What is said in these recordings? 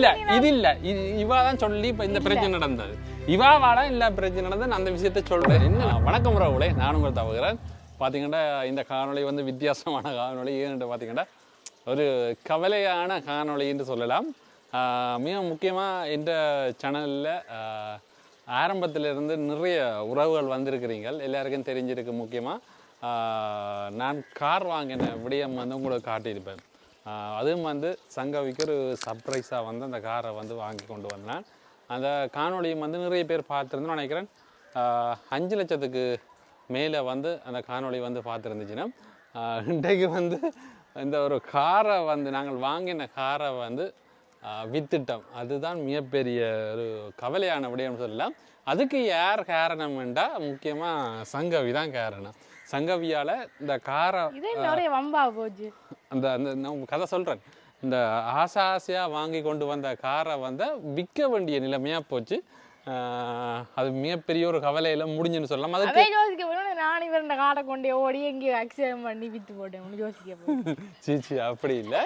இல்ல இது இல்ல. இவா தான் சொல்லி இப்ப இந்த பிரச்சனை நடந்தது. இவாவால இல்ல பிரச்சனை நடந்தது. நான் அந்த விஷயத்த சொல்றேன். என்ன? வணக்கம் ராவுலே நானும் ஒரு தவகிறேன் பாத்தீங்கன்னா இந்த காணொளி வந்து வித்தியாசமான காணொளி. ஏன்னு பாத்தீங்கன்னா ஒரு கவலையான காணொளி என்று சொல்லலாம். மிக முக்கியமா இந்த சேனல்ல ஆரம்பத்திலிருந்து நிறைய உறவுகள் வந்திருக்கிறீங்க. எல்லாருக்கும் தெரிஞ்சிருக்கு முக்கியமா. ஆஹ் நான் கார் வாங்கின விடயம் வந்து உங்களுக்கு காட்டியிருப்பேன். அதுவும் வந்து சங்கவிக்கு ஒரு சர்ப்ரைஸாக வந்து அந்த காரை வந்து வாங்கி கொண்டு வந்தேன். அந்த காணொளியும் வந்து நிறைய பேர் பார்த்துருந்தோம் நினைக்கிறேன். அஞ்சு லட்சத்துக்கு மேலே வந்து அந்த காணொளி வந்து பார்த்துருந்துச்சுன்னா இன்றைக்கு வந்து இந்த ஒரு காரை வந்து நாங்கள் வாங்கின காரை வந்து வித்துட்டோம். அதுதான் மிகப்பெரிய ஒரு கவலையான விடயம் சொல்லலாம். அதுக்கு யார் காரணம்ண்டா முக்கியமாக சங்கவி தான் காரணம். சங்கவியால் இந்த காரை வம்பா போச்சு. அந்த அந்த நான் கதை சொல்கிறேன் இந்த ஆசை ஆசையாக வாங்கி கொண்டு வந்த காரை வந்து விற்க வேண்டிய நிலைமையாக போச்சு. அது மிகப்பெரிய ஒரு கவலையில் முடிஞ்சுன்னு சொல்லலாம். அதுக்கு அதே யோசிக்க போய் நான் இவர் இந்த காடை கொண்டே ஓடி எங்கேயோ ஆக்சிடென்ட் பண்ணி வித்து போட்டேன். யோசிக்க சீச்சி அப்படி இல்லை.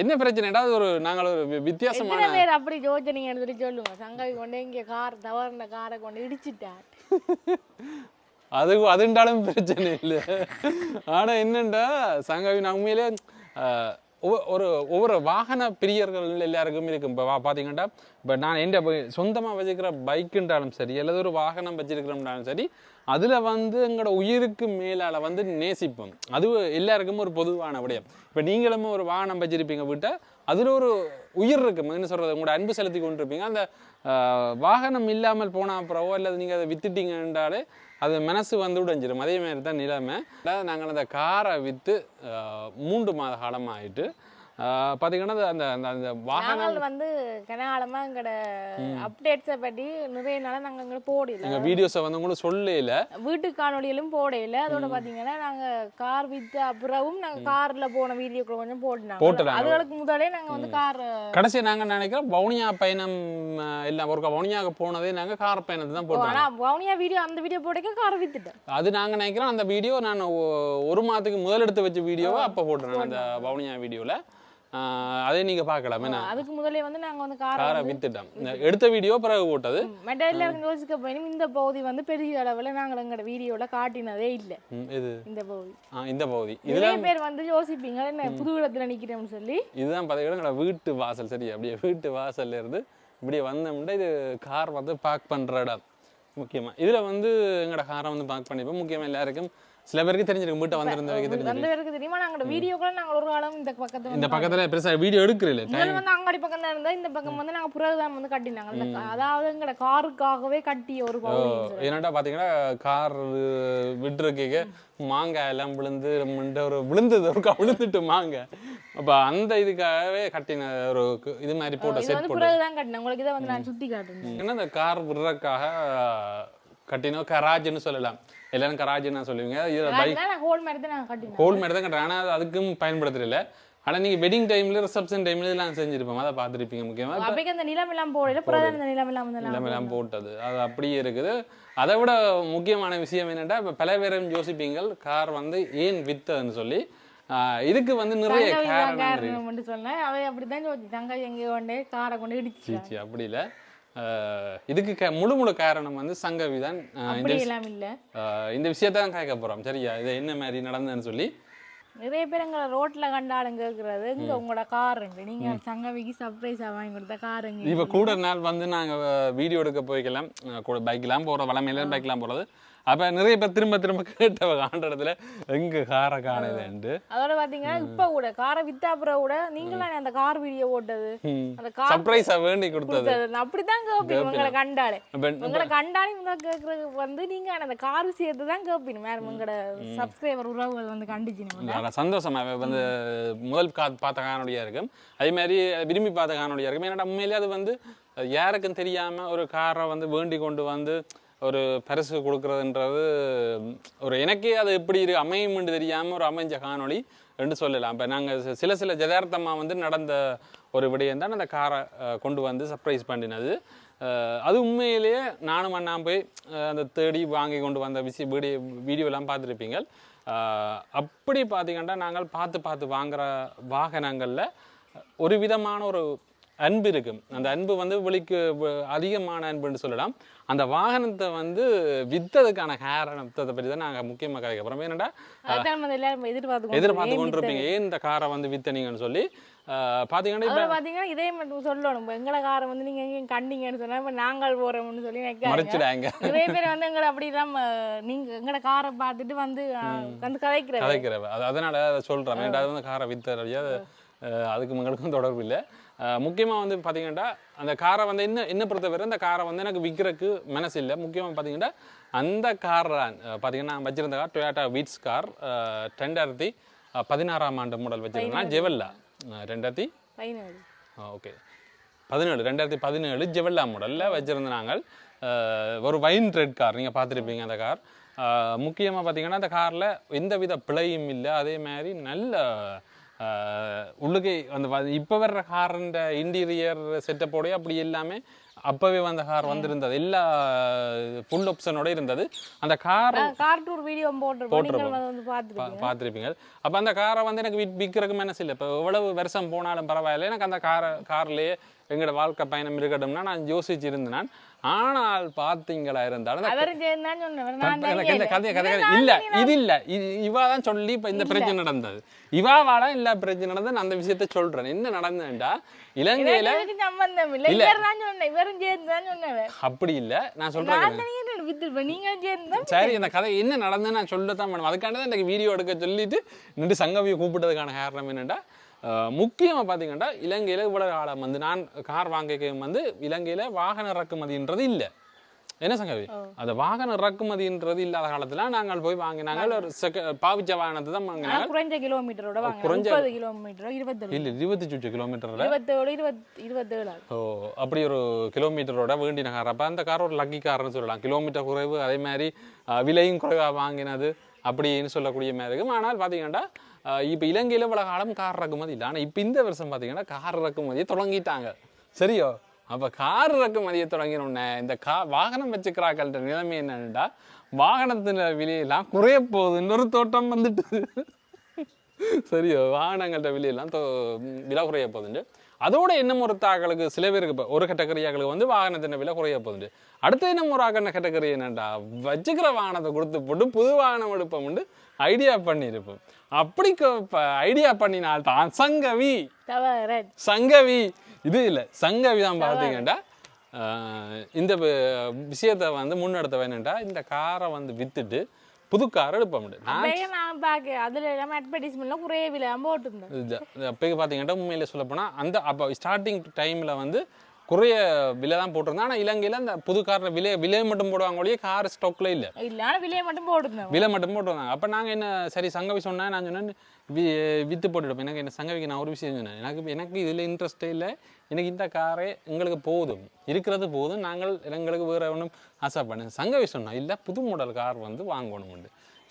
என்ன பிரச்சனைடா அது ஒரு நாங்கள் ஒரு வித்தியாசமான பேர் அப்படி யோசனைங்கன்னு சொல்லி சொல்லுங்க சங்கவி கொண்டு இங்கே கார் தவறுன காரை கொண்டு இடிச்சிட்டார் அது அதுண்டாலும் பிரச்சனை இல்லை. ஆனால் என்னண்டா சங்கவி நான் உண்மையிலே ஒவ்வொ- ஒரு ஒவ்வொரு வாகன பிரியர்கள் எல்லாருக்கும் இருக்கும். இப்போ பார்த்தீங்கன்னா இப்போ நான் எந்த சொந்தமாக வச்சுக்கிற பைக்குன்றாலும் சரி அல்லது ஒரு வாகனம் வச்சிருக்கிறோம்னாலும் சரி அதில் வந்து எங்களோட உயிருக்கு மேலால் வந்து நேசிப்போம். அது எல்லாருக்கும் ஒரு பொதுவான விடயம். இப்போ நீங்களும் ஒரு வாகனம் வச்சிருப்பீங்க விட்டால் அதில் ஒரு உயிர் இருக்கு என்ன சொல்கிறது உங்களோட அன்பு செலுத்தி கொண்டிருப்பீங்க. அந்த வாகனம் இல்லாமல் போன அப்புறவோ இல்லை நீங்கள் அதை வித்துட்டீங்கன்றாலே அது மனசு வந்து உடைஞ்சிடும் அதே மாதிரி தான் நிலைமை. அதாவது நாங்கள் அந்த காரை விற்று மூன்று மாத காலமாக ஆகிட்டு பார்த்தீங்கன்னா அந்த அந்த வாகனம் நாங்கள் வந்து கனகாலமா எங்களோட அப்டேட்ஸை பற்றி நிறைய நாள் நாங்கள் எங்களை போடல. எங்கள் வீடியோஸை வந்து கூட சொல்லல. வீட்டு காணொலியிலும் போடையில அதோட பாத்தீங்கன்னா நாங்க கார் வித்த அப்புறமும் நாங்க கார்ல போன வீடியோக்கள் கொஞ்சம் போட்டுனாங்க. போட்டுனாங்க. அதுகளுக்கு முதலே நாங்க வந்து கார் கடைசி நாங்கள் நினைக்கிறோம் வவுனியா பயணம் எல்லாம் ஒரு வவுனியாவுக்கு போனதே நாங்கள் கார் பயணத்தை தான் போட்டோம் ஆனா வவுனியா வீடியோ அந்த வீடியோ போடைக்க கார் வித்துட்டேன் அது நாங்கள் நினைக்கிறோம் அந்த வீடியோ நான் ஒரு மாதத்துக்கு முதல் எடுத்து வச்ச வீடியோவை அப்போ போட்டுறேன் அந்த வவுனியா வீடியோவில் அதே நீங்கள் பார்க்கலாம். என்ன? அதுக்கு முதலே வந்து நாங்க வந்து கார் வித்துட்டோம். எடுத்த வீடியோ பிறகு போட்டது. எல்லாருக்கும் யோசிக்க போயினும். இந்த பகுதி வந்து பெரிய அளவுல நாங்கள் எங்களோட வீடியோல காட்டினதே இல்ல. இது இந்த பகுதி. இந்த பகுதி. இதுல பேர் வந்து யோசிப்பீங்க என்ன புது இடத்துல நிக்கிறேன்னு சொல்லி? இதுதான் பார்த்தீங்கன்னா எங்களோட வீட்டு வாசல் சரி அப்படியே வீட்டு வாசல்ல இருந்து இப்படியே வந்தோம்னா இது கார் வந்து பார்க் பண்ற இடம் முக்கியமா. இதுல வந்து எங்களோட காரை வந்து பார்க் பண்ணிப்போம். முக்கியமா எல்லாருக்கும் சில பேருக்கு தெரிஞ்சிருக்கும் வீட்டை வந்திருந்தவங்க தெரிஞ்சிருக்கும் அந்த பேருக்கு தெரியுமா? நாங்களோட வீடியோக்களை நாங்கள் ஒரு காலம் இந்த பக்கத்துல இந்த பக்கத்துல பெருசா வீடியோ எடுக்கிறீல்ல முதல்ல வந்து அங்காடி பக்கம் தான் இருந்தா இந்த பக்கம் வந்து நாங்க புறதான் வந்து கட்டினாங்க. அதாவது எங்கட காருக்காகவே கட்டிய ஒரு என்னடா பாத்தீங்கன்னா கார் விட்டுருக்கீங்க. மாங்காய் எல்லாம் விழுந்து முண்ட ஒரு விழுந்தது ஒரு விழுந்துட்டு மாங்காய் அப்ப அந்த இதுக்காகவே கட்டின ஒரு இது மாதிரி போட்ட செட் வந்து போட்டு. புறதான் கட்டினேன். உங்களுக்கு இதை வந்து நான் சுத்தி காட்டுறேன் என்ன இந்த கார் விடுறதுக்காக கட்டினோம்? கராஜ்னு சொல்லலாம். எல்லாரும் கராஜ்னு சொல்லுவீங்க. இதுல பைக் அதுதான் நான் ஹோல் மாதிரி தான் நான் கோல் மாதிரி தான் கட்டுறேன். ஆனா அது அதுக்கும் பயன்படுத்துறதில்ல. ஆனா நீங்க வெட்டிங் டைம்ல ரிசப்ஷன் டைம்ல இதெல்லாம் செஞ்சிருப்போம். அதை பார்த்துருப்பீங்க முக்கியமா. அப்பைக்கு அந்த நிலம் எல்லாம் போடல புறதான் அந்த நிலம் எல்லாம் நான் எல்லாமே போட்டது. அது அப்படியே இருக்குது. அதை விட முக்கியமான விஷயம் என்னன்னா இப்ப பல பேரும் யோசிப்பீங்கள் கார் வந்து ஏன் வித்ததுன்னு சொல்லி. இதுக்கு வந்து நிறைய காரணம் சொன்னேன் அவை அப்படிதான் தங்க எங்க கொண்டு காரை கொண்டு இடிச்சு அப்படி இல்லை. இதுக்கு முழு முழு காரணம் வந்து சங்கவி தான் இந்த அப்படி விஷ- எல்லாம் இல்ல. ஆஹ் இந்த விஷயத்தான் கேட்க போறோம். சரியா? இது என்ன மாதிரி நடந்ததுன்னு சொல்லி. நிறைய பேர் எங்களை ரோட்ல கண்டாலும் கேக்குறது இங்க உங்களோட கார் நீங்க சங்கவிக்கு சர்ப்ரைஸா வாங்கி கொடுத்த கார் எங்க இப்போ கூட நாள் வந்து நாங்க வீடியோ எடுக்க போய்க்கலாம். கூட பைக்லாம் போகிறோம் வளமையில பைக்லாம் போறது. அப்ப நிறைய பேர் திரும்ப திரும்ப கேட்டவ காண்ற இடத்துல எங்க காரை காணுதுன்ட்டு அதோட பாத்தீங்கன்னா இப்ப கூட காரை வித்தா அப்புறம் கூட நீங்களாம் அந்த கார் வீடியோ போட்டது? அந்த கார் சர்ப்ரைஸா வேண்டி கொடுத்தது. அப்படிதான் கேப்பீங்க உங்களை கண்டாலே. உங்களை கண்டாலும் இவங்க கேக்குறது வந்து நீங்க அந்த கார் விஷயத்தை தான் கேப்பீங்க மேடம் உங்களோட சப்ஸ்கிரைபர் உறவுகள் வந்து கண்டிச்சு சந்தோஷமா. வந்து முதல் பார்த்த காணொலியா இருக்கும். அதே மாதிரி விரும்பி பார்த்த காணொலியா இருக்கும். ஏன்னா உண்மையிலே அது வந்து யாருக்கும் தெரியாம ஒரு காரை வந்து வேண்டி கொண்டு வந்து ஒரு பரிசு கொடுக்குறதுன்றது ஒரு எனக்கே அது எப்படி இரு அமையும்னு தெரியாமல் ஒரு அமைஞ்ச காணொளி என்று சொல்லலாம். இப்போ நாங்கள் சில சில ஜதார்த்தமாக வந்து நடந்த ஒரு விடயம் தான் அந்த காரை கொண்டு வந்து சர்ப்ரைஸ் பண்ணினது. அது உண்மையிலேயே நானும் அண்ணா போய் அந்த தேடி வாங்கி கொண்டு வந்த விஷய வீடியோ வீடியோலாம் பார்த்துருப்பீங்க அப்படி பார்த்தீங்கன்னா நாங்கள் பார்த்து பார்த்து வாங்குகிற வாகனங்களில் ஒரு விதமான ஒரு அன்பு இருக்கும் அந்த அன்பு வந்து வெளிக்கு வ- அதிகமான அன்புன்னு சொல்லலாம். அந்த வாகனத்தை வந்து வித்ததுக்கான காரணத்தை பற்றி தான் நாங்கள் முக்கியமாக கதைக்க போகிறோம் ஏன்னாடா எதிர்பார்த்து கொண்டிருப்பீங்க. ஏன் இந்த காரை வந்து வித்தனீங்கன்னு சொல்லி பார்த்தீங்கன்னா பார்த்தீங்கன்னா இதே மட்டும் சொல்லணும். எங்களை காரை வந்து நீங்கள் எங்கேயும் கண்டிங்கன்னு சொன்னா இப்போ நாங்கள் போகிறோம்னு சொல்லி மறைச்சிடாங்க. நிறைய பேர் வந்து எங்களை அப்படிலாம் நீங்கள் எங்களோட காரை பார்த்துட்டு வந்து வந்து அது அதனால அதை சொல்கிறேன் ரெண்டாவது வந்து காரை வித்தறியா அதுக்கு எங்களுக்கும் தொடர்பு இல்லை. முக்கியமாக வந்து பார்த்தீங்கன்னா அந்த காரை வந்து என்ன என்ன பொறுத்தவரை அந்த காரை வந்து எனக்கு விற்கிறதுக்கு மனசு இல்லை. முக்கியமாக பார்த்தீங்கன்னா அந்த கார் பார்த்தீங்கன்னா வச்சிருந்த கார் டொயாட்டா வீட்ஸ் கார் ரெண்டாயிரத்தி பதினாறாம் ஆண்டு மாடல் வச்சிருந்தேன். ஜெவல்லா. ரெண்டாயிரத்தி ஓகே பதினேழு ரெண்டாயிரத்தி பதினேழு ஜெவல்லா மாடலில் வச்சுருந்த நாங்கள் ஒரு வைன் ரெட் கார் நீங்கள் பார்த்துருப்பீங்க அந்த கார். முக்கியமாக பார்த்தீங்கன்னா அந்த காரில் எந்தவித பிழையும் இல்லை. அதே மாதிரி நல்ல உள்ளுக்கே அந்த இப்போ வர்ற காரண்ட இன்டீரியர் செட்டப்போடய அப்படி எல்லாமே அப்போவே வந்த கார் வந்திருந்தது. எல்லா ஃபுல் ஆப்ஷனோட இருந்தது. அந்த கார் கார் டூர் வீடியோ போட்டிருப்போம். பார்த்துருப்பீங்க. அப்போ அந்த காரை வந்து எனக்கு விற்கிறதுக்கு மனசு இல்லை. இப்போ எவ்வளவு வருஷம் போனாலும் பரவாயில்ல. எனக்கு அந்த காரை கார்லேயே எங்களோட வாழ்க்கை பயணம் இருக்கட்டும்னா நான் யோசிச்சு இருந்தேன் ஆனால் பார்த்தீங்களா இருந்தாலும் இந்த கதை இல்ல. இது இல்ல. இவா தான் சொல்லி இப்ப இந்த பிரச்சனை நடந்தது. இவாவால இல்ல பிரச்சனை நடந்தது நான் அந்த விஷயத்த சொல்றேன். என்ன நடந்ததுண்டா? இலங்கையில அப்படி இல்ல. நான் சொல்றேன் சரி இந்த கதை என்ன நடந்ததுன்னு நான் சொல்லத்தான் வேணும். அதுக்காண்டி தான் எனக்கு வீடியோ எடுக்க சொல்லிட்டு நின்று சங்கவியை கூப்பிட்டதுக்கான காரணம் என்னடா முக்கியமாக பார்த்தீங்கன்னா இலங்கையில் இவ்வளவு காலம் வந்து நான் கார் வாங்கிக்க வந்து இலங்கையில் வாகன இறக்குமதின்றது இல்லை. என்ன சங்கவி? அந்த வாகன இறக்குமதின்றது இல்லாத காலத்துல நாங்கள் போய் வாங்கினாங்க. ஒரு பாவிச்ச வாகனத்தை தான் வாங்கினாங்க. குறைஞ்ச கிலோமீட்டரோட குறைஞ்ச- கிலோமீட்டரோ இருபத்தேழு? இல்லை இருபத்தி சுற்று கிலோமீட்டரில்? இருபத்தேழு. ஓ அப்படி ஒரு கிலோமீட்டரோட வேண்டின கார். அப்போ அந்த கார் ஒரு லக்கி கார்னு சொல்லலாம். கிலோமீட்டர் குறைவு அதே மாதிரி விலையும் குறைவாக வாங்கினது அப்படின்னு சொல்லக்கூடிய மாதிரி இருக்கும் ஆனால் பார்த்தீங்கன்னா இப்போ இலங்கையில் பல காலம் கார் இறக்குமதி இல்லை. ஆனால் இப்போ இந்த வருஷம் பார்த்தீங்கன்னா கார் இறக்குமதியை தொடங்கிட்டாங்க. சரியோ? அப்போ கார் இறக்குமதியை தொடங்கினோடனே இந்த கா வாகனம் வச்சுக்கிறாக்கள்கிட்ட நிலைமை என்னன்னா வாகனத்தின் விலையெல்லாம் குறைய போகுதுன்னு ஒரு தோட்டம் வந்துட்டு. சரியோ? வாகனங்கள்கிட்ட விலையெல்லாம் தோ- விலை குறைய போகுதுண்டு. அதோட இன்னும் ஒரு தாக்களுக்கு சில பேருக்கு இப்போ ஒரு கேட்டகரியாக்களுக்கு வந்து வாகனத்தின் விலை குறைய போகுதுண்டு. அடுத்து இன்னும் ஒரு ஆகன கேட்டகரி என்னண்டா வச்சுக்கிற வாகனத்தை கொடுத்து போட்டு புது வாகனம் எடுப்போம்ண்டு ஐடியா பண்ணியிருப்போம். அப்படி ஐடியா பண்ணினால் தான் சங்கவி. சங்கவி. இது இல்லை சங்கவி தான் பார்த்தீங்கன்னா இந்த விஷயத்தை வந்து முன்னெடுத்த வேணுண்டா இந்த காரை வந்து வித்துட்டு புது கார் எடுப்ப முடியும் நான் பார்க்க அதுல இல்லாம அட்வர்டைஸ்மெண்ட்ல குறைய விலை போட்டிருந்தேன். அப்போ பார்த்தீங்கன்னா உண்மையிலே சொல்லப்போனால் அந்த அப்போ ஸ்டார்டிங் டைமில் வந்து குறைய விலை தான் போட்டிருந்தேன். ஆனால் இலங்கையில் அந்த புது காரில் விலை விலை மட்டும் போடுவாங்க ஒழிய கார் ஸ்டாக்ல இல்லை. இல்ல விலையை மட்டும் போட்டிருந்தேன் விலை மட்டும் போட்டுருந்தாங்க. அப்போ நாங்கள் என்ன சரி சங்கவி சொன்னேன் நான் சொன்னேன் வி வித்து போட்டுட்டோம் எனக்கு என்ன சங்கவிக்கு நான் ஒரு விஷயம் சொன்னேன். எனக்கு எனக்கு இதில் இன்ட்ரெஸ்டே இல்லை. எனக்கு இந்த காரே எங்களுக்கு போதும். இருக்கிறது போதும். நாங்கள் எங்களுக்கு வேறு ஒன்றும் ஆசைப்படேன் சங்கவி சொன்னா இல்லை புது மாடல் கார் வந்து வாங்கணும்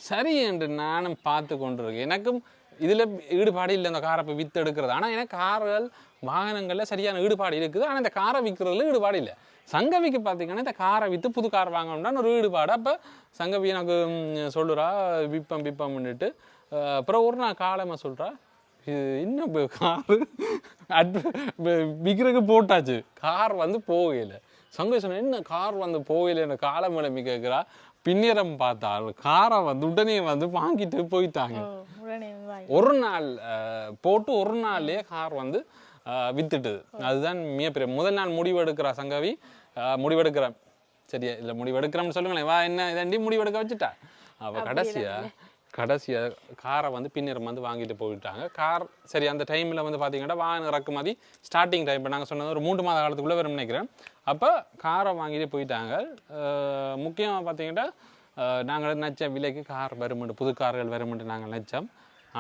சரி என்று நானும் பார்த்து கொண்டு இருக்கேன் எனக்கும் இதில் ஈடுபாடு இல்லை அந்த காரை இப்போ வித்து எடுக்கிறது. ஆனால் எனக்கு கார்கள் வாகனங்களில் சரியான ஈடுபாடு இருக்குது. ஆனால் இந்த காரை விற்கிறதுல ஈடுபாடு இல்லை. சங்கவிக்கு பார்த்தீங்கன்னா இந்த காரை விற்று புது கார் வாங்கணும்னா ஒரு ஈடுபாடு. அப்போ சங்கவி எனக்கு சொல்லுறா விற்பம் விற்பம்னுட்டு அப்புறம் ஒரு நாள் காலமாக சொல்கிறா இது இன்னும் காரு? விற்கிறதுக்கு போட்டாச்சு. கார் வந்து போகலை. சங்கவி சொன்ன என்ன கார் வந்து போகல? காலம் கிளம்பி கேட்குறா. பின்னிறம் பார்த்தால் காரை வந்து உடனே வந்து வாங்கிட்டு போயிட்டாங்க. ஒரு நாள் போட்டு ஒரு நாள்லயே கார் வந்து வித்துட்டுது. அதுதான் மிகப்பெரிய முதல் நாள் முடிவெடுக்கிறா சங்கவி அஹ், முடிவெடுக்கிறேன் சரியா இல்லை முடிவெடுக்கிறோம்னு சொல்லுங்களேன். வா என்ன இதாண்டி முடிவெடுக்க வச்சுட்டா? அவ கடைசியா கடைசியா காரை வந்து பின்னிறம் வந்து வாங்கிட்டு போயிட்டாங்க. கார் சரி அந்த டைமில் வந்து பார்த்தீங்கன்னா வாகன இறக்குமதி ஸ்டார்டிங் டைம் இப்போ நாங்கள் சொன்னது ஒரு மூன்று மாத காலத்துக்குள்ளே வரும்னு நினைக்கிறேன். அப்போ காரை வாங்கிட்டு போயிட்டாங்க. முக்கியமாக பார்த்தீங்கன்னா நாங்கள் நினச்ச விலைக்கு கார் வருமெண்டு புது கார்கள் வருமெண்டு நாங்கள் நினச்சோம்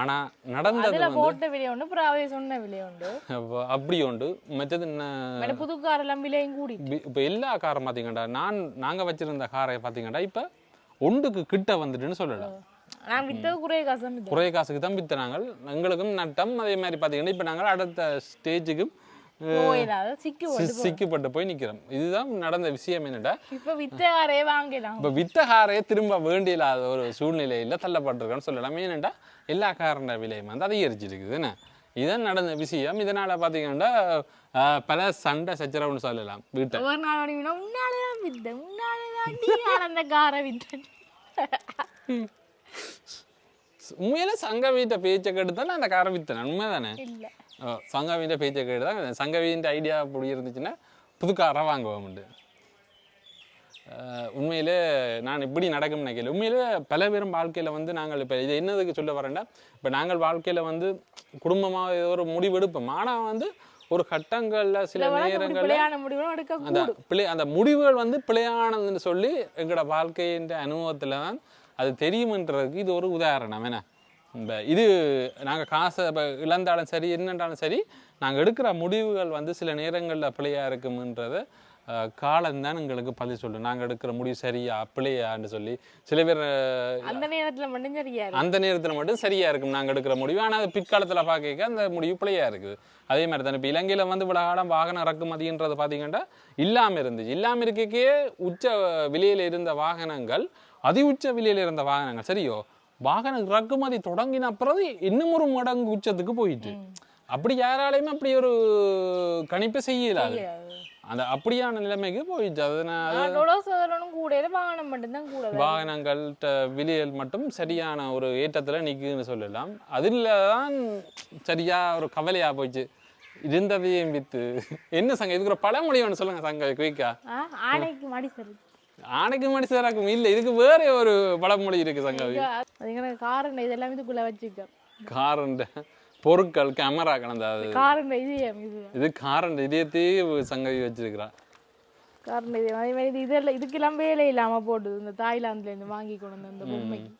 ஆனால் நடந்தது போட்ட விலை உண்டு அப்புறம் சொன்ன விலை உண்டு. அப்ப அப்படி உண்டு. மற்றது மேடம் புது கார் எல்லாம் விலையும் கூடி இப்போ எல்லா காரும் பார்த்தீங்கன்னா நான் நாங்கள் வச்சிருந்த காரை பார்த்தீங்கன்னா இப்போ ஒன்றுக்கு கிட்ட வந்துட்டுன்னு சொல்லலாம். நான் வித்தது குறைய காசு குறைய காசுக்கு தான் வித்துறாங்க. எங்களுக்கும் நட்டம். அதே மாதிரி பார்த்தீங்கன்னா இப்போ நாங்கள் அடுத்த ஸ்டேஜுக்கும் சிக்கப்பட்டு போய் நிற்கிறோம் இதுதான் நடந்த விஷயம் என்னடா? இப்ப வித்த காரே வாங்கலாம் இப்போ வித்த காரே திரும்ப வேண்டியில்லாத ஒரு சூழ்நிலையில் தள்ளப்பட்டிருக்கான்னு சொல்லலாம். ஏனெண்டா எல்லா காரண்ட விலையும் வந்து அதிகரிச்சிருக்குது என்ன? இதான் நடந்த விஷயம். இதனால பார்த்தீங்கன்னா அஹ், பல சண்டை சச்சரவுன்னு சொல்லலாம் வீட்டை. ஒரு நாள் உன்னாலதான் நீ அந்த காரை வித்தேன். உண்மையில சங்க வீட்டை பேச்சை கேட்டு தானே அந்த காரை வித்தேன். உண்மைதானே? இல்ல. சங்கவின்ற பேச்சை கேட்டு தான் சங்கவின்ற ஐடியா அப்படி இருந்துச்சுன்னா புது காராக வாங்குவோம்ண்டு உண்மையிலே நான் இப்படி நடக்கும்னு நினைக்கல உண்மையிலே பல பேரும் வாழ்க்கையில் வந்து நாங்கள் இப்போ இது என்னதுக்கு சொல்ல வரேன்டா இப்போ நாங்கள் வாழ்க்கையில் வந்து குடும்பமாக ஏதோ ஒரு முடிவு எடுப்போம். ஆனால் வந்து ஒரு கட்டங்களில் சில நேரங்களில் அந்த பிழை அந்த முடிவுகள் வந்து பிழையானதுன்னு சொல்லி எங்களோட வாழ்க்கையின் அனுபவத்தில் தான் அது தெரியுமன்றதுக்கு இது ஒரு உதாரணம். என்ன? இந்த இது நாங்கள் காசை இப்போ இழந்தாலும் சரி என்னன்றாலும் சரி நாங்கள் எடுக்கிற முடிவுகள் வந்து சில நேரங்களில் பிழையாக இருக்கும்ன்றத காலம்தான் எங்களுக்கு பதில் சொல்லும். நாங்கள் எடுக்கிற முடிவு சரியா பிழையான்னு சொல்லி சில பேர் அந்த நேரத்துல மட்டும் சரியா அந்த நேரத்தில் மட்டும் சரியா இருக்கும் நாங்கள் எடுக்கிற முடிவு. ஆனால் அது பிற்காலத்தில் பார்க்க அந்த முடிவு பிழையா இருக்குது. அதே மாதிரி தானே இப்போ இலங்கையில் வந்து இவ்வளோ காலம் வாகன இறக்குமதின்றது பார்த்தீங்கன்னா இல்லாமல் இருந்துச்சு. இல்லாமல் இருக்கே உச்ச விலையில் இருந்த வாகனங்கள் அதி உச்ச விலையில் இருந்த வாகனங்கள் சரியோ? வாகன இறக்குமதி தொடங்கின பிறகு இன்னும் ஒரு மடங்கு உச்சத்துக்கு போயிட்டு. அப்படி யாராலையுமே அப்படி ஒரு கணிப்பு செய்யலாது. அந்த அப்படியான நிலைமைக்கு போயிடுச்சு அதனால கூட வாகனம் மட்டும்தான் கூட. வாகனங்கள் விலைகள் மட்டும் சரியான ஒரு ஏற்றத்தில் நிற்குதுன்னு சொல்லலாம். அதில் தான் சரியா ஒரு கவலையா போச்சு இருந்ததையும் வித்து. என்ன சங்க இதுக்கு ஒரு பழமொழி ஒன்று சொல்லுங்க சங்க குயிக்கா ஆனைக்கு மாடி சரி. ஆணைக்கு மனுஷராக்கும் இல்லை இதுக்கு வேற ஒரு பழமொழி இருக்கு சங்கவி. காரண்ட இதெல்லாம் இதுக்குள்ள வச்சுக்க காரண்ட பொருட்கள் கேமரா கலந்த காரண்ட இது. இது காரண்ட இதயத்தையே சங்கவி வச்சிருக்கிறா. காரண்ட இது அதே மாதிரி இது இதெல்லாம் இதுக்கெல்லாம் வேலை இல்லாம போடுது இந்த தாய்லாந்துல இருந்து வாங்கி கொண்டு வந்த அந்த பொம்மைக்கு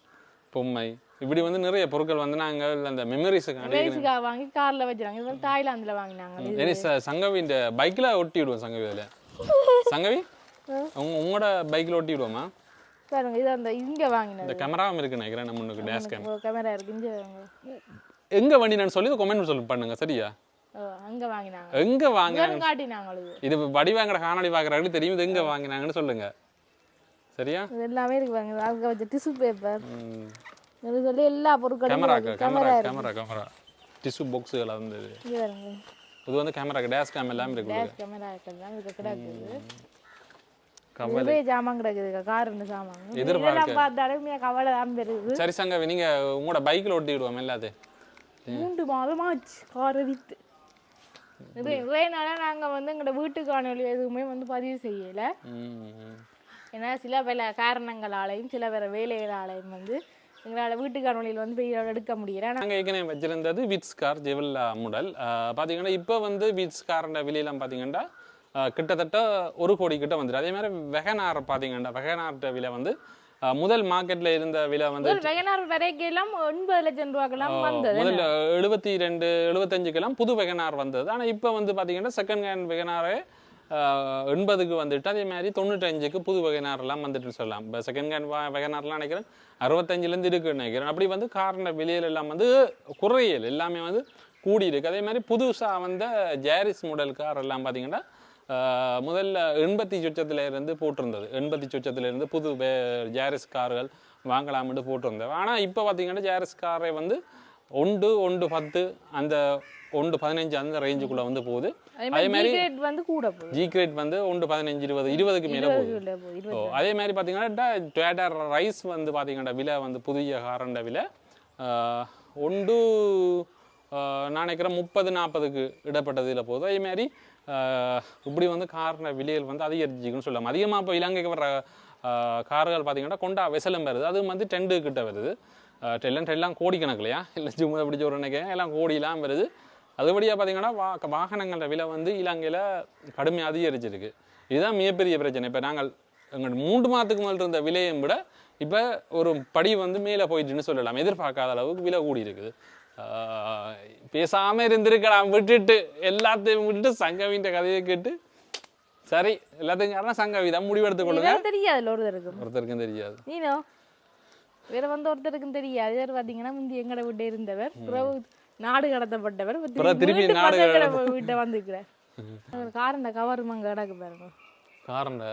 பொம்மை. இப்படி வந்து நிறைய பொருட்கள் வந்து நாங்கள் அந்த மெமரிஸுக்கு ரேஸுக்காக வாங்கி கார்ல வச்சிருக்காங்க. இது தாய்லாந்துல வாங்கினாங்க. சங்கவி இந்த பைக்கில் ஒட்டி விடுவோம் சங்கவி அதில். சங்கவி? உங்க உங்களோட பைக்கில் ஒட்டி விடுவோமா பாருங்க இது அந்த இங்க வாங்கினது. இந்த கேமராவும் இருக்கு நினைக்கிறேன். நம்ம முன்னுக்கு டேஷ் கேம் கேமரா இருக்கு இங்க வாங்க. எங்க வண்டி நான் சொல்லி கொமெண்ட் சொல்லி பண்ணுங்க சரியா? அங்க வாங்கினாங்க. எங்க வாங்க இவரும் காட்டினாங்க இது வடிவாங்கட காணொளி பார்க்குறாங்க தெரியும் இது எங்க வாங்கினாங்கன்னு சொல்லுங்க. சரியா? இது எல்லாமே இருக்கு பாருங்க அதுக்கு வச்ச டிஷ்யூ பேப்பர் ம். இது சொல்லி எல்லா பொருட்களும் கேமரா இருக்கு. கேமரா கேமரா கேமரா டிஷ்யூ இது. இங்க பாருங்க. இது வந்து கேமராக்கு டேஷ் கேம் எல்லாம் இருக்குது கேஸ் கேமரா இருக்கிறதுலாம் இதுக்கு கிடக்குது. இதுவே ஜாமான் கிடக்குது கார் ரெண்டு சாமான். இதெல்லாம் பார்த்தாலே உண்மையா கவலை தான் சரி சங்கவி நீங்க உங்களோட பைக்கில் ஒட்டி விடுவோம் எல்லாத்தையும். மூன்று மாதமாச்சு காரை வித்து. இது இதே நாளா நாங்க வந்து எங்களோட வீட்டு காணொலி எதுவுமே வந்து பதிவு செய்யல. ஏன்னா சில பல காரணங்களாலையும் சில பல வேலைகளாலையும் வந்து எங்களால் வீட்டு காணொலியில் வந்து போய் எடுக்க முடியல. நாங்கள் ஏற்கனவே வச்சிருந்தது விட்ஸ் கார் ஜெவல்லா முடல் பார்த்தீங்கன்னா இப்போ வந்து விட்ஸ் காரோட விலையெல்லாம் பார்த்தீங்கன்னா கிட்டத்தட்ட ஒரு கோடி கிட்ட வந்துடும் அதே மாதிரி வெகனார் பார்த்தீங்கன்னா வெகனார்ட்ட விலை வந்து முதல் மார்க்கெட்டில் இருந்த விலை வந்து வெகனார் வரைக்கும் ஒன்பது லட்சம் ரூபாய்க்கெல்லாம் வந்தது முதல்ல எழுபத்தி ரெண்டு எழுபத்தஞ்சுக்கெல்லாம் புது வெகனார் வந்தது. ஆனால் இப்போ வந்து பார்த்தீங்கன்னா செகண்ட் ஹேண்ட் வெகனாரே எண்பதுக்கு வந்துட்டு அதே மாதிரி தொண்ணூற்றஞ்சுக்கு புது வெகனார்லாம் வந்துட்டு சொல்லலாம். இப்போ செகண்ட் ஹேண்ட் வெகனார்லாம் நினைக்கிறேன் அறுபத்தஞ்சிலேருந்து இருக்குன்னு நினைக்கிறேன். அப்படி வந்து காரண விலையில எல்லாம் வந்து குறையல். எல்லாமே வந்து கூடி இருக்கு அதே மாதிரி புதுசாக வந்த ஜாரிஸ் மாடல் கார் எல்லாம் பார்த்தீங்கன்னா முதல்ல எண்பத்தி சொச்சத்துல இருந்து போட்டிருந்தது. எண்பத்தி சொச்சத்துல இருந்து புது வே- ஜாரிஸ் கார்கள் வாங்கலாம்னு போட்டிருந்தது. ஆனால் இப்போ பார்த்தீங்கன்னா ஜாரிஸ் காரை வந்து ஒன்று ஒன்று பத்து அந்த ஒன்று பதினஞ்சு அந்த ரேஞ்சுக்குள்ளே வந்து போகுது. அதே மாதிரி வந்து கூட ஜி கிரேட் வந்து ஒன்று பதினஞ்சு இருபது இருபதுக்கு மேலே போகுது. அதே மாதிரி பார்த்தீங்கன்னா டொயேட்டா ரைஸ் வந்து பார்த்தீங்கன்னா விலை வந்து புதிய காரண்ட விலை ஒன்று நான் நினைக்கிறேன் முப்பது நாற்பதுக்கு இடப்பட்டதில் போகுது. அதே மாதிரி இப்படி வந்து காரண விலைகள் வந்து அதிகரிச்சுக்குன்னு சொல்லலாம் அதிகமாக இப்போ இலங்கைக்கு வர கார்கள் பார்த்தீங்கன்னா கொண்டா விசலம் வருது. அது வந்து டெண்டு கிட்ட வருது. ஆஹ், டெல்லாம் எல்லாம் கோடிக்கணக்கிலையா இல்லை சும்மா பிடிச்ச ஒரு நினைக்கிறேன் எல்லாம் கோடிலாம் வருது. அதுபடியாக பார்த்தீங்கன்னா வா வாகனங்களோட விலை வந்து இலங்கையில் கடுமையாக அதிகரிச்சிருக்கு. இதுதான் மிகப்பெரிய பிரச்சனை. இப்போ நாங்கள் எங்கள் மூன்று மாதத்துக்கு மேல் இருந்த விலையை விட இப்போ ஒரு படி வந்து மேலே போயிட்டுன்னு சொல்லலாம். எதிர்பார்க்காத அளவுக்கு விலை கூடி இருக்குது பேசாம இருந்திருக்கலாம் விட்டுட்டு எல்லாத்தையும் விட்டுட்டு சங்கவின்ற கதையை கேட்டு சரி எல்லாத்தையும் காரணம் சங்கவி தான் முடிவெடுத்து கொள்ளுங்க இதெல்லாம் தெரியாதுல்ல ஒருத்தருக்கும் ஒருத்தருக்கும் தெரியாது நீனோ வேற வந்து ஒருத்தருக்கும் தெரியாது இவர் பார்த்தீங்கன்னா முந்தி எங்கட வீட்டை இருந்தவர் பிறகு நாடு கடத்தப்பட்டவர் திருப்பி நாடு வீட்டை வந்துக்கிறார் காரண்ட கவர் அங்க கிடக்கு பாருங்க காரண்ட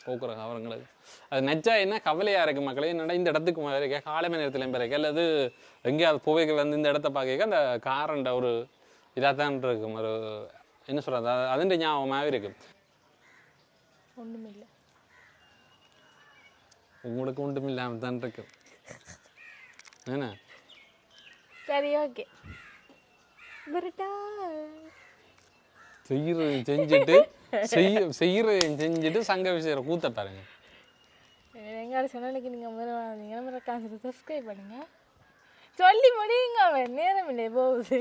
போக்குற அவங்களுக்கு அது. நெச்சா என்ன கவலையாக இருக்குது மக்களே? என்னடா இந்த இடத்துக்கு வரைக்க காலமே நேரத்தில் பிறகு அல்லது எங்கேயாவது போவைக்கு வந்து இந்த இடத்த பார்க்க அந்த காரண்ட ஒரு இதாக தான் இருக்கும் ஒரு என்ன சொல்கிறது அதுன்ற ஞாபகமாகவே இருக்கும் ஒன்றுமில்லை உங்களுக்கு ஒன்றும் இல்லாமல் தான் இருக்கு. என்ன? சரி ஓகே செய்கிறது செஞ்சுட்டு செய்ய செய்கிறதையும் செஞ்சுட்டு சங்க விஷயம் கூத்த பாருங்க எங்கால சேனலுக்கு நீங்கள் முதல்ல வந்தீங்கன்னா மறக்காம சப்ஸ்கிரைப் பண்ணுங்க. சொல்லி முடியுங்க அவன் நேரம் இல்லை போகுது.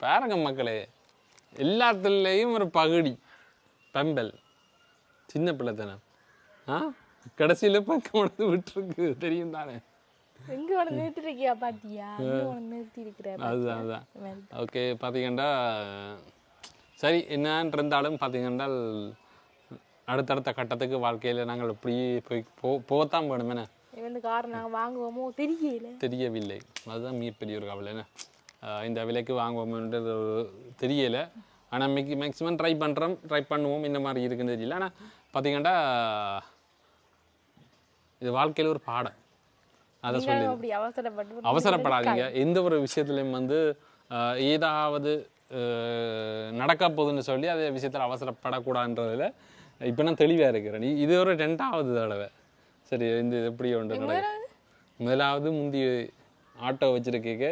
பாருங்க மக்களே எல்லாத்துலேயும் ஒரு பகுடி பம்பல் சின்ன பிள்ளைத்தனம் ஆ? கடைசியில் பக்கம் விட்டுருக்கு தெரியும் தானே எங்க ஒன்று நிறுத்திருக்கியா பாத்தியா? ஒன்று நிறுத்தி இருக்கிற அதுதான் அதுதான் ஓகே பார்த்தீங்கன்னா சரி என்னன்னு இருந்தாலும் பார்த்தீங்கன்னா அடுத்தடுத்த கட்டத்துக்கு வாழ்க்கையில் நாங்கள் இப்படி போய் போ போகத்தான் வேணுமே வந்து கார் நாங்கள் வாங்குவோமோ தெரியல. தெரியவில்லை. அதுதான் மிகப்பெரிய ஒரு கவலை என்ன? இந்த விலைக்கு வாங்குவோம்ன்றது தெரியலை. ஆனால் மிக் மேக்ஸிமம் ட்ரை பண்ணுறோம் ட்ரை பண்ணுவோம் இந்த மாதிரி இருக்குன்னு தெரியல. ஆனால் பார்த்தீங்கன்னா இது வாழ்க்கையில் ஒரு பாடம். அதை சொல்லி அவசரப்படாதீங்க. எந்த ஒரு விஷயத்துலையும் வந்து ஏதாவது நடக்க போகுதுன்னு சொல்லி அதே விஷயத்தில் அவசரப்படக்கூடாதுன்றதுல இப்போ நான் தெளிவாக இருக்கிறேன். இது ஒரு ரெண்டாவது தடவை. சரி இந்த எப்படி ஒன்று நடக்குது? முதலாவது முந்தி ஆட்டோ வச்சிருக்கேக்க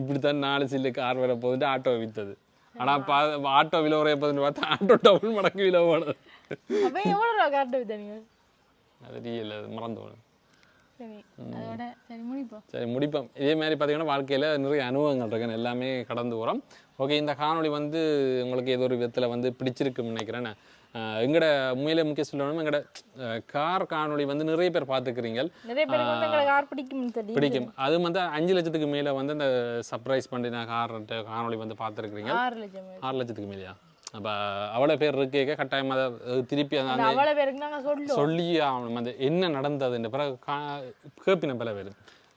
இப்படித்தான் நாலு சில்லு கார் வர போகுதுட்டு ஆட்டோ வித்தது. ஆனால் பா ஆட்டோ விலை உரைய போகுதுன்னு பார்த்தா ஆட்டோ டபுள் மடங்கு விலை போனது. அது அது மறந்து போனது. சரி முடிப்போம். இதே மாதிரி பார்த்தீங்கன்னா வாழ்க்கையில் நிறைய அனுபவங்கள் இருக்கு. எல்லாமே கடந்து வரோம். ஓகே இந்த காணொளி வந்து உங்களுக்கு ஏதோ ஒரு விதத்தில் வந்து பிடிச்சிருக்குன்னு நினைக்கிறேன். எங்கட உண்மையிலே முக்கிய சொல்லணும் எங்கட கார் காணொளி வந்து நிறைய பேர் பார்த்துக்கிறீங்க பிடிக்கும். அது வந்து அஞ்சு லட்சத்துக்கு மேலே வந்து அந்த சர்ப்ரைஸ் பண்ணி நான் கார் காணொளி வந்து பார்த்துருக்குறீங்க ஆறு லட்சத்துக்கு மேலேயா? அப்போ அவ்வளோ பேர் இருக்கேக்க கட்டாயமாக அதை திருப்பி அந்த சொல்லி ஆகணும் அந்த என்ன நடந்ததுன்ற பிறகு கா கேப்பின பல பேர்.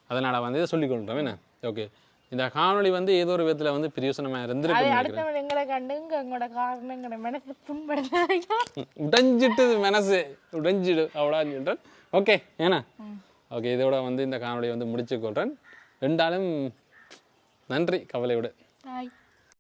அதனால் வந்து இதை சொல்லிக் கொள்கிறோம் என்ன? ஓகே. இந்த காணொளி வந்து ஏதோ ஒரு விதத்தில் வந்து பிரயோசனமாக இருந்திருக்கு அடுத்தவங்க எங்களை கண்டு இங்க எங்களோட காரணம் எங்களோட மனசு புண்படுத்தாங்க உடைஞ்சிட்டு மனசு. உடைஞ்சிடு அவ்வளோன்னு சொல்கிறேன் ஓகே. ஏன்னா ஓகே. இதோட வந்து இந்த காணொளியை வந்து முடிச்சுக்கொள்கிறேன் ரெண்டாலும் நன்றி. கவலையோடு.